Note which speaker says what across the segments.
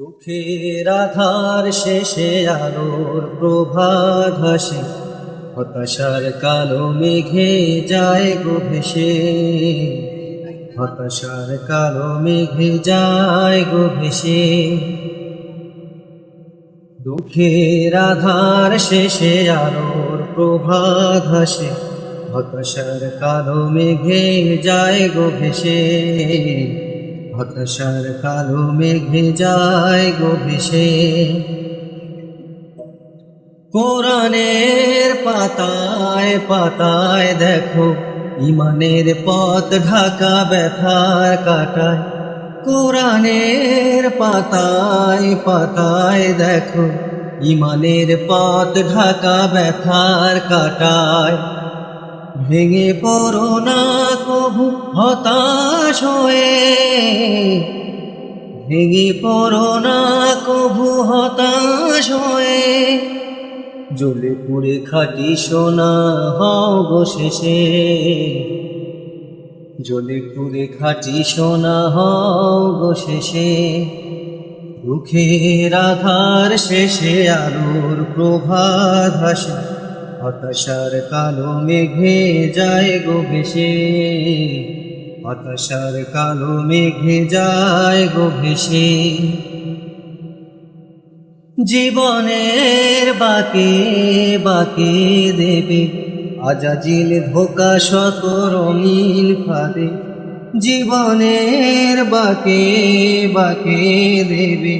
Speaker 1: দুঃখের আধার শেষে আলোর প্রভাত হাসে হতাশার কালো মেঘে যায় গো ভেসে। হতাশার কালো মেঘে যায় গো ভেসে। দুঃখের আধার শেষে আলোর প্রভাত হাসে হতাশার কালো মেঘে যায় গো ভেসে। হতাশার কালো মেঘে যায় গো কোরআনের পাতায় পাতায় দেখো, ইমানের পথ ঢাকা ব্যথার কাটায়। কোরআনের পাতায় পাতায় দেখো, ইমানের পথ ঢাকা ব্যথার কাটায়। ভেঙে পড়ো না কবু, হতাশ হয়ে। ভেঙে পড়ো না কবু, হতাশ হয়ে। জ্বলে পুড়ে খাটি সোনা হও শেষে। জ্বলে পুড়ে খাটি সোনা হও শেষে। দুঃখের আধার শেষে আলোর প্রভাত হাসে হতাশার কালো মেঘে যায় গো ভেসে। হতাশার কালো মেঘে যায় গো ভেসে। জীবনের বাকে বাকে দেবে, আজাজিল ধোকা শত রঙিন ফাঁদে। জীবনের বাকে বাকে দেবে,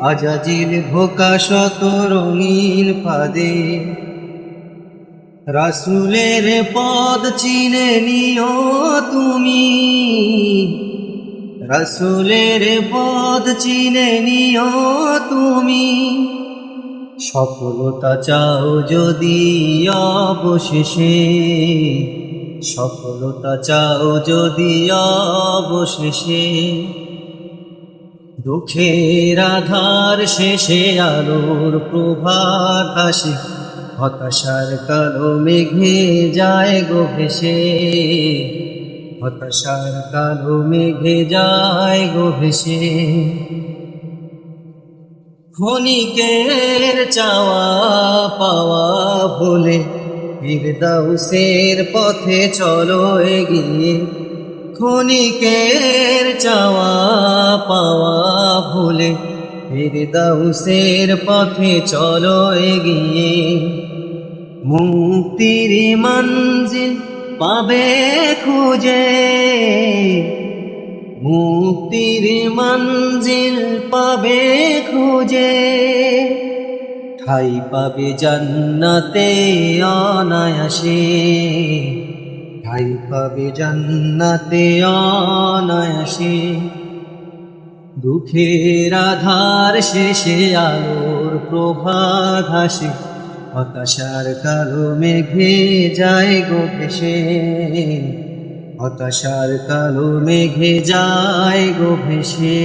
Speaker 1: আজাজিল ধোকা শত রঙিন ফাঁদে। রাসুলের পদ চিনে নিও তুমি। রসুলের পদ চিনে নিও তুমি। সফলতা চাও যদি অবশেষে, সফলতা চাও যদি অবশেষে। দুঃখের আধার শেষে আলোর প্রভাত আসে হতাশার কালো মেঘে যায় গো ভেসে। হতাশার কালো মেঘে যায় গো ভেসে। ক্ষণিকের চাওয়া পাওয়া ভুলে ফিরদাউসের পথে চলো এগিয়ে। ক্ষণিকের চাওয়া পাওয়া ভুলে ফিরদাউসের পথে চলো এগিয়ে। মুক্তির মঞ্জিল পাবে খুঁজে। মুক্তির মঞ্জিল পাবে খুঁজে। ঠাই পাবে জান্নাতে অনায়াসে। ঠাই পাবে জান্নাতে অনায়াসে। দুঃখের আধার শেষে আলোর প্রভাত হাসে। হতাশার কালো মেঘে যায় গো ভেসে। হতাশার কালো মেঘে যায় গো ভেসে।